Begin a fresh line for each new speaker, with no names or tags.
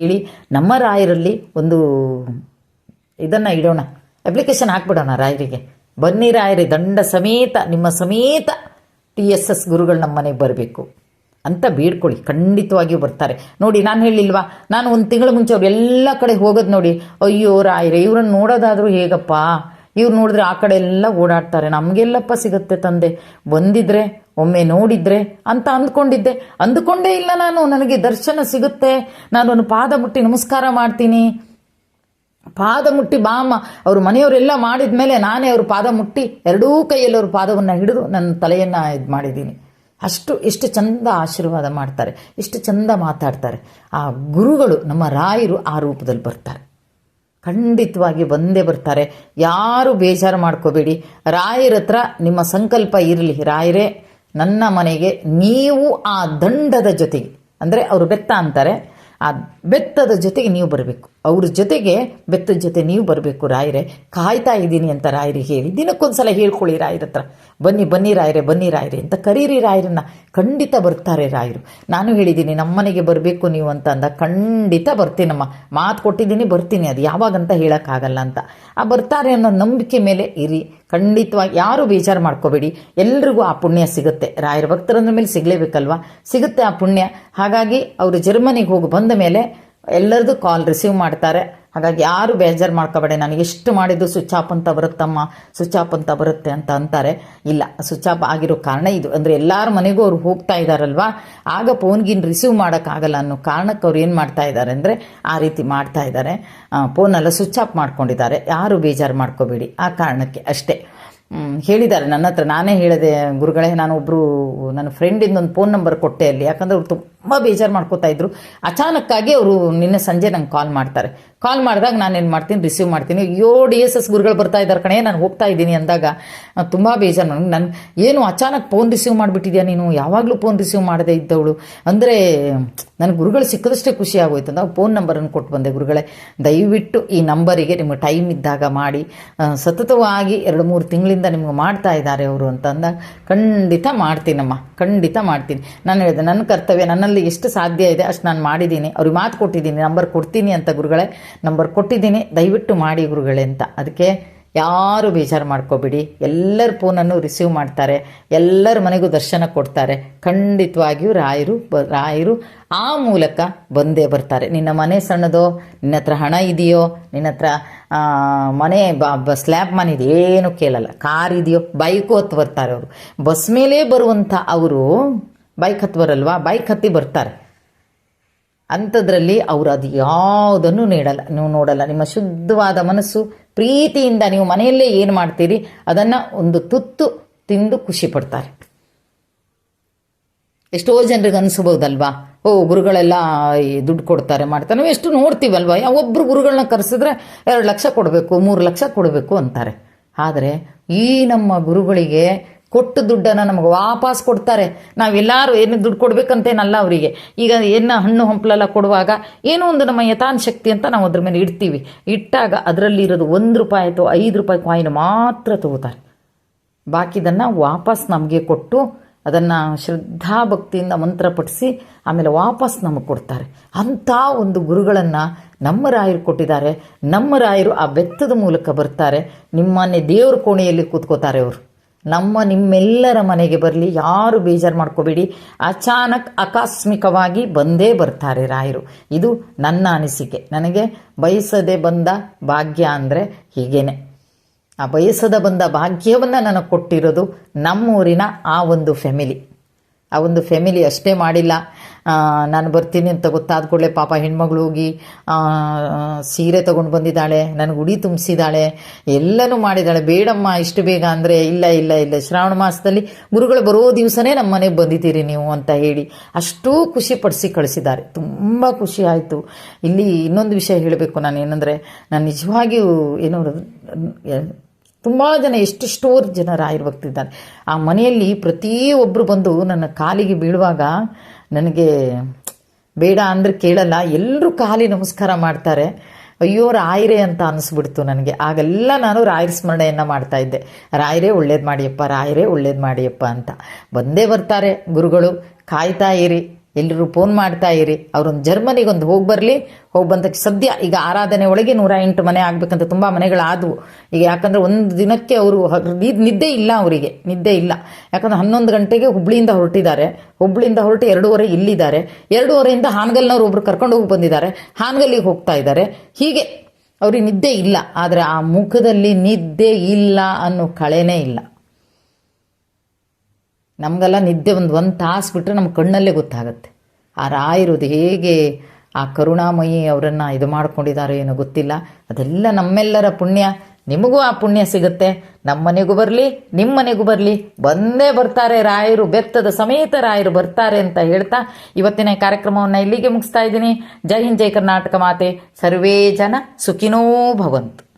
ಹೇಳಿ ನಮ್ಮ ರಾಯರಲ್ಲಿ ಒಂದು ಇದನ್ನು ಇಡೋಣ. ಅಪ್ಲಿಕೇಶನ್ ಹಾಕ್ಬಿಡೋಣ ರಾಯರಿಗೆ. ಬನ್ನಿ ರಾಯರಿ, ದಂಡ ಸಮೇತ, ನಿಮ್ಮ ಸಮೇತ ಟಿ ಎಸ್ ಎಸ್ ಗುರುಗಳು ನಮ್ಮ ಮನೆಗೆ ಬರಬೇಕು. ಅಂತ ಬೇಡ್ಕೊಳ್ಳಿ, ಖಂಡಿತವಾಗಿಯೂ ಬರ್ತಾರೆ. ನೋಡಿ, ನಾನು ಹೇಳಿಲ್ವಾ? ನಾನು ಒಂದು ತಿಂಗಳ ಮುಂಚೆ ಅವ್ರು ಎಲ್ಲ ಕಡೆ ಹೋಗೋದು ನೋಡಿ. ಅಯ್ಯೋ ರಾಯರೇ, ಇವ್ರನ್ನ ನೋಡೋದಾದರೂ ಹೇಗಪ್ಪ? ಇವ್ರು ನೋಡಿದ್ರೆ ಆ ಕಡೆ ಎಲ್ಲ ಓಡಾಡ್ತಾರೆ. ನಮಗೆಲ್ಲಪ್ಪ ಸಿಗುತ್ತೆ ತಂದೆ. ಬಂದಿದ್ರೆ ಒಮ್ಮೆ ನೋಡಿದ್ರೆ ಅಂತ ಅಂದ್ಕೊಂಡಿದ್ದೆ. ಅಂದುಕೊಂಡೇ ಇಲ್ಲ ನಾನು. ನನಗೆ ದರ್ಶನ ಸಿಗುತ್ತೆ. ನಾನು ಒಂದು ಪಾದ ಮುಟ್ಟಿ ನಮಸ್ಕಾರ ಮಾಡ್ತೀನಿ. ಪಾದ ಮುಟ್ಟಿ ಬಾಮ. ಅವ್ರ ಮನೆಯವರೆಲ್ಲ ಮಾಡಿದ ಮೇಲೆ ನಾನೇ ಅವ್ರ ಪಾದ ಮುಟ್ಟಿ, ಎರಡೂ ಕೈಯಲ್ಲಿ ಅವ್ರ ಪಾದವನ್ನು ಹಿಡಿದು ನನ್ನ ತಲೆಯನ್ನು ಇದು ಮಾಡಿದ್ದೀನಿ. ಅಷ್ಟು, ಎಷ್ಟು ಚಂದ ಆಶೀರ್ವಾದ ಮಾಡ್ತಾರೆ. ಎಷ್ಟು ಚಂದ ಮಾತಾಡ್ತಾರೆ. ಆ ಗುರುಗಳು ನಮ್ಮ ರಾಯರು ಆ ರೂಪದಲ್ಲಿ ಬರ್ತಾರೆ. ಖಂಡಿತವಾಗಿ ಬಂದೇ ಬರ್ತಾರೆ. ಯಾರು ಬೇಜಾರು ಮಾಡ್ಕೋಬೇಡಿ. ರಾಯರ ಹತ್ರ ನಿಮ್ಮ ಸಂಕಲ್ಪ ಇರಲಿ. ರಾಯರೇ ನನ್ನ ಮನೆಗೆ ನೀವು ಆ ದಂಡದ ಜೊತೆಗೆ, ಅಂದರೆ ಅವರು ಬೆತ್ತ ಅಂತಾರೆ, ಆ ಬೆತ್ತದ ಜೊತೆಗೆ ನೀವು ಬರಬೇಕು. ಅವ್ರ ಜೊತೆಗೆ ಬೆತ್ತದ ಜೊತೆ ನೀವು ಬರಬೇಕು. ರಾಯರೇ, ಕಾಯ್ತಾ ಇದ್ದೀನಿ ಅಂತ ರಾಯರಿ ಹೇಳಿ, ದಿನಕ್ಕೊಂದ್ಸಲ ಹೇಳ್ಕೊಳ್ಳಿ ರಾಯರ ಹತ್ರ. ಬನ್ನಿ ಬನ್ನಿ ರಾಯರೇ ಬನ್ನಿ ರಾಯರೇ ಅಂತ ಕರೀರಿ ರಾಯರನ್ನ. ಖಂಡಿತ ಬರ್ತಾರೆ ರಾಯರು. ನಾನು ಹೇಳಿದ್ದೀನಿ ನಮ್ಮನೆಗೆ ಬರಬೇಕು ನೀವು ಅಂತ ಅಂದ, ಖಂಡಿತ ಬರ್ತೀನಮ್ಮ. ಮಾತು ಕೊಟ್ಟಿದ್ದೀನಿ, ಬರ್ತೀನಿ. ಅದು ಯಾವಾಗಂತ ಹೇಳೋಕ್ಕಾಗಲ್ಲ ಅಂತ. ಆ ಬರ್ತಾರೆ ಅನ್ನೋ ನಂಬಿಕೆ ಮೇಲೆ ಇರಿ. ಖಂಡಿತವಾಗಿ ಯಾರು ಬೇಜಾರು ಮಾಡ್ಕೋಬೇಡಿ. ಎಲ್ರಿಗೂ ಆ ಪುಣ್ಯ ಸಿಗುತ್ತೆ. ರಾಯರ ಭಕ್ತರಂದ ಮೇಲೆ ಸಿಗಲೇಬೇಕಲ್ವಾ? ಸಿಗುತ್ತೆ ಆ ಪುಣ್ಯ. ಹಾಗಾಗಿ ಅವರು ಜರ್ಮನಿಗೆ ಹೋಗಿ ಬಂದ ಮೇಲೆ ಎಲ್ಲರದು ಕಾಲ್ ರಿಸೀವ್ ಮಾಡ್ತಾರೆ. ಹಾಗಾಗಿ ಯಾರು ಬೇಜಾರು ಮಾಡ್ಕೋಬೇಡಿ. ನನಗೆ ಎಷ್ಟು ಮಾಡಿದ್ದು ಸ್ವಿಚ್ ಆಫ್ ಅಂತ ಬರುತ್ತಮ್ಮ ಸ್ವಿಚ್ ಆಫ್ ಅಂತ ಬರುತ್ತೆ ಅಂತ ಅಂತಾರೆ. ಇಲ್ಲ ಸ್ವಿಚ್ ಆಫ್ ಆಗಿರೋ ಕಾರಣ ಇದು. ಅಂದರೆ ಎಲ್ಲರ ಮನೆಗೂ ಅವ್ರು ಹೋಗ್ತಾ ಇದ್ದಾರಲ್ವಾ ಆಗ ಫೋನ್ಗಿನ್ ರಿಸೀವ್ ಮಾಡೋಕ್ಕಾಗಲ್ಲ ಅನ್ನೋ ಕಾರಣಕ್ಕೆ ಅವ್ರು ಏನು ಮಾಡ್ತಾ ಇದ್ದಾರೆ ಅಂದರೆ ಆ ರೀತಿ ಮಾಡ್ತಾ ಇದ್ದಾರೆ ಫೋನೆಲ್ಲ ಸ್ವಿಚ್ ಆಫ್ ಮಾಡ್ಕೊಂಡಿದ್ದಾರೆ. ಯಾರು ಬೇಜಾರು ಮಾಡ್ಕೋಬೇಡಿ. ಆ ಕಾರಣಕ್ಕೆ ಅಷ್ಟೇ. ಹೇಳಿದ್ದಾರೆ. ನನ್ನ ಹತ್ರ ನಾನೇ ಹೇಳಿದೆ, ಗುರುಗಳೇ, ನಾನು ಒಬ್ಬರು ನನ್ನ ಫ್ರೆಂಡಿಂದ ಒಂದು ಫೋನ್ ನಂಬರ್ ಕೊಟ್ಟೆ ಅಲ್ಲಿ. ಯಾಕಂದ್ರೆ ಅವ್ರು ತುಂಬ ಬೇಜಾರು ಮಾಡ್ಕೋತಾ ಇದ್ರು. ಅಚಾನಕ್ಕಾಗಿ ಅವರು ನಿನ್ನೆ ಸಂಜೆ ನಂಗೆ ಕಾಲ್ ಮಾಡ್ತಾರೆ. ಕಾಲ್ ಮಾಡಿದಾಗ ನಾನು ಏನು ಮಾಡ್ತೀನಿ ರಿಸೀವ್ ಮಾಡ್ತೀನಿ. ಅಯ್ಯೋ ಡಿ ಎಸ್ ಎಸ್ ಗುರುಗಳು ಬರ್ತಾ ಇದ್ದಾರೆ ಕಣೆ, ನಾನು ಹೋಗ್ತಾ ಇದ್ದೀನಿ ಅಂದಾಗ ತುಂಬ ಬೇಜಾರು ನನಗೆ ನಾನು, ಏನು ಅಚಾನಕ್ ಫೋನ್ ರಿಸೀವ್ ಮಾಡಿಬಿಟ್ಟಿದ್ಯಾ ನೀನು? ಯಾವಾಗಲೂ ಫೋನ್ ರಿಸೀವ್ ಮಾಡದೇ ಇದ್ದವಳು. ಅಂದರೆ ನನ್ನ ಗುರುಗಳು ಸಿಕ್ಕದಷ್ಟೇ ಖುಷಿ ಆಗೋಯ್ತು. ಅಂತ ಫೋನ್ ನಂಬರನ್ನು ಕೊಟ್ಟು ಬಂದೆ ಗುರುಗಳೇ. ದಯವಿಟ್ಟು ಈ ನಂಬರಿಗೆ ನಿಮಗೆ ಟೈಮ್ ಇದ್ದಾಗ ಮಾಡಿ. ಸತತವಾಗಿ ಎರಡು ಮೂರು ತಿಂಗಳಿಂದ ನಿಮ್ಗೆ ಮಾಡ್ತಾ ಇದ್ದಾರೆ ಅವರು ಅಂತ ಅಂದಾಗ ಖಂಡಿತ ಮಾಡ್ತೀನಮ್ಮ, ಖಂಡಿತ ಮಾಡ್ತೀನಿ. ನಾನು ಹೇಳಿದೆ ನನ್ನ ಕರ್ತವ್ಯ ನನ್ನಲ್ಲಿ ಎಷ್ಟು ಸಾಧ್ಯ ಇದೆ, ಅಷ್ಟು ನಾನು ಮಾಡಿದ್ದೀನಿ ಅವ್ರಿಗೆ ಮಾತು ಕೊಟ್ಟಿದ್ದೀನಿ ನಂಬರ್ ಕೊಡ್ತೀನಿ ಅಂತ ಗುರುಗಳೇ, ನಂಬರ್ ಕೊಟ್ಟಿದ್ದೀನಿ ದಯವಿಟ್ಟು ಮಾಡಿ ಗುರುಗಳೇ ಅಂತ. ಅದಕ್ಕೆ ಯಾರು ಬೇಜಾರು ಮಾಡ್ಕೋಬೇಡಿ. ಎಲ್ಲರ ಫೋನನ್ನು ರಿಸೀವ್ ಮಾಡ್ತಾರೆ, ಎಲ್ಲರ ಮನೆಗೂ ದರ್ಶನ ಕೊಡ್ತಾರೆ. ಖಂಡಿತವಾಗಿಯೂ ರಾಯರು ಬ, ರಾಯರು ಆ ಮೂಲಕ ಬಂದೇ ಬರ್ತಾರೆ. ನಿನ್ನ ಮನೆ ಸಣ್ಣದೋ, ನಿನ್ನ ಹತ್ರ ಹಣ ಇದೆಯೋ, ನಿನ್ನ ಹತ್ರ ಮನೆ ಬ ಸ್ಲ್ಯಾಬ್ ಮನೆ ಇದೆ ಏನು ಕೇಳಲ್ಲ. ಕಾರ್ ಇದೆಯೋ, ಬೈಕು ಹೊತ್ತು ಬರ್ತಾರೆ ಅವರು. ಬಸ್ ಮೇಲೇ ಬರುವಂಥ ಅವರು ಬೈಕ್ ಹತ್ತುವರಲ್ವಾ ಬೈಕ್ ಹತ್ತಿ ಬರ್ತಾರೆ. ಅಂಥದ್ರಲ್ಲಿ ಅವರು ಅದು ಯಾವುದನ್ನು ನೀಡಲ್ಲ, ನೀವು ನೋಡಲ್ಲ. ನಿಮ್ಮ ಶುದ್ಧವಾದ ಮನಸ್ಸು, ಪ್ರೀತಿಯಿಂದ ನೀವು ಮನೆಯಲ್ಲೇ ಏನು ಮಾಡ್ತೀರಿ, ಅದನ್ನು ಒಂದು ತುತ್ತು ತಿಂದು ಖುಷಿ ಪಡ್ತಾರೆ. ಎಷ್ಟೋ ಜನರಿಗೆ ಅನಿಸ್ಬೋದಲ್ವಾ? ಓ, ಗುರುಗಳೆಲ್ಲ ದುಡ್ಡು ಕೊಡ್ತಾರೆ, ಮಾಡ್ತಾರೆ. ನಾವು ಎಷ್ಟು ನೋಡ್ತೀವಲ್ವಾ? ಒಬ್ರು ಗುರುಗಳನ್ನ ಕರೆಸಿದ್ರೆ ಎರಡು ಲಕ್ಷ ಕೊಡಬೇಕು, ಮೂರು ಲಕ್ಷ ಕೊಡಬೇಕು ಅಂತಾರೆ. ಆದರೆ ಈ ನಮ್ಮ ಗುರುಗಳಿಗೆ ಕೊಟ್ಟ ದುಡ್ಡನ್ನು ನಮಗೆ ವಾಪಸ್ ಕೊಡ್ತಾರೆ. ನಾವೆಲ್ಲರೂ ಏನು ದುಡ್ಡು ಕೊಡಬೇಕಂತೇನಲ್ಲ ಅವರಿಗೆ. ಈಗ ಏನು ಹಣ್ಣು ಹಂಪಲೆಲ್ಲ ಕೊಡುವಾಗ ಏನೋ ಒಂದು ನಮ್ಮ ಯಥಾನ್ ಶಕ್ತಿ ಅಂತ ನಾವು ಅದ್ರ ಮೇಲೆ ಇಡ್ತೀವಿ. ಇಟ್ಟಾಗ ಅದರಲ್ಲಿ ಇರೋದು ಒಂದು ರೂಪಾಯಿ ಅಥವಾ ಐದು ರೂಪಾಯಿ ಕಾಯಿನ್ ಮಾತ್ರ ತಗೋತಾರೆ. ಬಾಕಿದನ್ನು ವಾಪಸ್ ನಮಗೆ ಕೊಟ್ಟು ಅದನ್ನು ಶ್ರದ್ಧಾ ಭಕ್ತಿಯಿಂದ ಮಂತ್ರ ಪಠಿಸಿ ಆಮೇಲೆ ವಾಪಸ್ ನಮಗೆ ಕೊಡ್ತಾರೆ. ಅಂಥ ಒಂದು ಗುರುಗಳನ್ನು ನಮ್ಮ ರಾಯರು ಕೊಟ್ಟಿದ್ದಾರೆ. ನಮ್ಮ ರಾಯರು ಆ ಬೆತ್ತದ ಮೂಲಕ ಬರ್ತಾರೆ. ನಿಮ್ಮನ್ನೇ ದೇವ್ರ ಕೋಣೆಯಲ್ಲಿ ಕೂತ್ಕೋತಾರೆ ಅವರು. ನಮ್ಮ ನಿಮ್ಮೆಲ್ಲರ ಮನೆಗೆ ಬರಲಿ, ಯಾರು ಬೇಜಾರು ಮಾಡ್ಕೋಬೇಡಿ. ಅಚಾನಕ್ ಆಕಸ್ಮಿಕವಾಗಿ ಬಂದೇ ಬರ್ತಾರೆ ರಾಯರು. ಇದು ನನ್ನ ಅನಿಸಿಕೆ. ನನಗೆ ಬಯಸದೆ ಬಂದ ಭಾಗ್ಯ ಅಂದರೆ ಹೀಗೇನೆ. ಆ ಬಯಸದ ಬಂದ ಭಾಗ್ಯವನ್ನು ನನಗೆ ಕೊಟ್ಟಿರೋದು ನಮ್ಮೂರಿನ ಆ ಒಂದು ಫ್ಯಾಮಿಲಿ ಆ ಒಂದು ಫ್ಯಾಮಿಲಿ ಅಷ್ಟೇ ಮಾಡಿಲ್ಲ. ನಾನು ಬರ್ತೀನಿ ಅಂತ ಗೊತ್ತಾದ ಕೂಡಲೇ ಪಾಪ ಹೆಣ್ಮಗಳು ಹೋಗಿ ಸೀರೆ ತಗೊಂಡು ಬಂದಿದ್ದಾಳೆ, ನನಗೆ ಉಡಿ ತುಂಬಿಸಿದ್ದಾಳೆ, ಎಲ್ಲನೂ ಮಾಡಿದ್ದಾಳೆ. ಬೇಡಮ್ಮ, ಇಷ್ಟು ಬೇಗ ಅಂದರೆ ಇಲ್ಲ ಇಲ್ಲ ಇಲ್ಲ. ಶ್ರಾವಣ ಮಾಸದಲ್ಲಿ ಗುರುಗಳು ಬರೋ ದಿವಸನೇ ನಮ್ಮ ಮನೆಗೆ ಬಂದಿದ್ದೀರಿ ನೀವು ಅಂತ ಹೇಳಿ ಅಷ್ಟೂ ಖುಷಿ ಪಡಿಸಿ ಕಳಿಸಿದ್ದಾರೆ. ತುಂಬ ಖುಷಿ ಆಯಿತು. ಇಲ್ಲಿ ಇನ್ನೊಂದು ವಿಷಯ ಹೇಳಬೇಕು ನಾನು ಏನಂದರೆ, ನಾನು ನಿಜವಾಗಿಯೂ ಏನೋ ತುಂಬ ಜನ, ಎಷ್ಟೆಷ್ಟೋ ಜನ ಆಯುರ್ವಕ್ತಿದ್ದಾರೆ ಆ ಮನೆಯಲ್ಲಿ ಪ್ರತಿಯೊಬ್ಬರು ಬಂದು ನನ್ನ ಕಾಲಿಗೆ ಬೀಳುವಾಗ ನನಗೆ, ಬೇಡ ಅಂದರೆ ಕೇಳಲ್ಲ ಎಲ್ಲರೂ ಕಾಲಿ ನಮಸ್ಕಾರ ಮಾಡ್ತಾರೆ. ಅಯ್ಯೋ, ರಾಯರೇ ಅಂತ ಅನಿಸ್ಬಿಡ್ತು ನನಗೆ. ಆಗೆಲ್ಲ ನಾನು ರಾಯರ ಸ್ಮರಣೆಯನ್ನು ಮಾಡ್ತಾ ಇದ್ದೆ. ರಾಯರೇ ಒಳ್ಳೇದು ಮಾಡಿಯಪ್ಪ, ರಾಯರೇ ಒಳ್ಳೇದು ಮಾಡಿಯಪ್ಪ ಅಂತ. ಬಂದೇ ಬರ್ತಾರೆ ಗುರುಗಳು, ಕಾಯ್ತಾ ಇರಿ. ಎಲ್ಲರೂ ಫೋನ್ ಮಾಡ್ತಾ ಇರಿ. ಅವ್ರೊಂದು ಜರ್ಮನಿಗೆ ಒಂದು ಹೋಗಿ ಬರಲಿ. ಹೋಗಿ ಬಂದ ಸದ್ಯ ಈಗ ಆರಾಧನೆ ಒಳಗೆ ನೂರ ಎಂಟು ಮನೆ ಆಗ್ಬೇಕಂತ ತುಂಬ ಮನೆಗಳಾದವು ಈಗ ಯಾಕಂದ್ರೆ ಒಂದು ದಿನಕ್ಕೆ ಅವರು ನಿದ್ದೆ ಇಲ್ಲ ಅವರಿಗೆ. ನಿದ್ದೆ ಇಲ್ಲ. ಯಾಕಂದ್ರೆ ಹನ್ನೊಂದು ಗಂಟೆಗೆ ಹುಬ್ಳಿಯಿಂದ ಹೊರಟಿದ್ದಾರೆ. ಹುಬ್ಳಿಯಿಂದ ಹೊರಟು ಎರಡೂವರೆ ಇಲ್ಲಿದ್ದಾರೆ. ಎರಡೂವರೆಯಿಂದ ಹಾನಗಲ್ನವರು ಒಬ್ರು ಕರ್ಕೊಂಡು ಹೋಗಿ ಬಂದಿದ್ದಾರೆ. ಹಾನಗಲ್ಲಿಗೆ ಹೋಗ್ತಾ ಇದ್ದಾರೆ. ಹೀಗೆ ಅವ್ರಿಗೆ ನಿದ್ದೆ ಇಲ್ಲ. ಆದರೆ ಆ ಮುಖದಲ್ಲಿ ನಿದ್ದೆ ಇಲ್ಲ ಅನ್ನೋ ಕಳೆನೇ ಇಲ್ಲ. ನಮಗೆಲ್ಲ ನಿದ್ದೆ ಒಂದು ಒಂದು ತಾಸು ಬಿಟ್ಟರೆ ನಮ್ಮ ಕಣ್ಣಲ್ಲೇ ಗೊತ್ತಾಗುತ್ತೆ. ಆ ರಾಯರುದು ಹೇಗೆ ಆ ಕರುಣಾಮಯಿ ಅವರನ್ನು ಇದು ಮಾಡ್ಕೊಂಡಿದ್ದಾರೆ ಏನೋ ಗೊತ್ತಿಲ್ಲ. ಅದೆಲ್ಲ ನಮ್ಮೆಲ್ಲರ ಪುಣ್ಯ. ನಿಮಗೂ ಆ ಪುಣ್ಯ ಸಿಗುತ್ತೆ. ನಮ್ಮ ಮನೆಗೂ ಬರಲಿ ನಿಮ್ಮ ಮನೆಗೂ ಬರಲಿ. ಬಂದೇ ಬರ್ತಾರೆ ರಾಯರು, ಬೆತ್ತದ ಸಮೇತ ರಾಯರು ಬರ್ತಾರೆ ಅಂತ ಹೇಳ್ತಾ ಇವತ್ತಿನ ಕಾರ್ಯಕ್ರಮವನ್ನು ಇಲ್ಲಿಗೆ ಮುಗಿಸ್ತಾ ಇದ್ದೀನಿ. ಜೈ ಹಿಂದ್, ಜೈ ಕರ್ನಾಟಕ ಮಾತೆ. ಸರ್ವೇ ಜನ ಸುಖಿನೋ ಭವಂತು.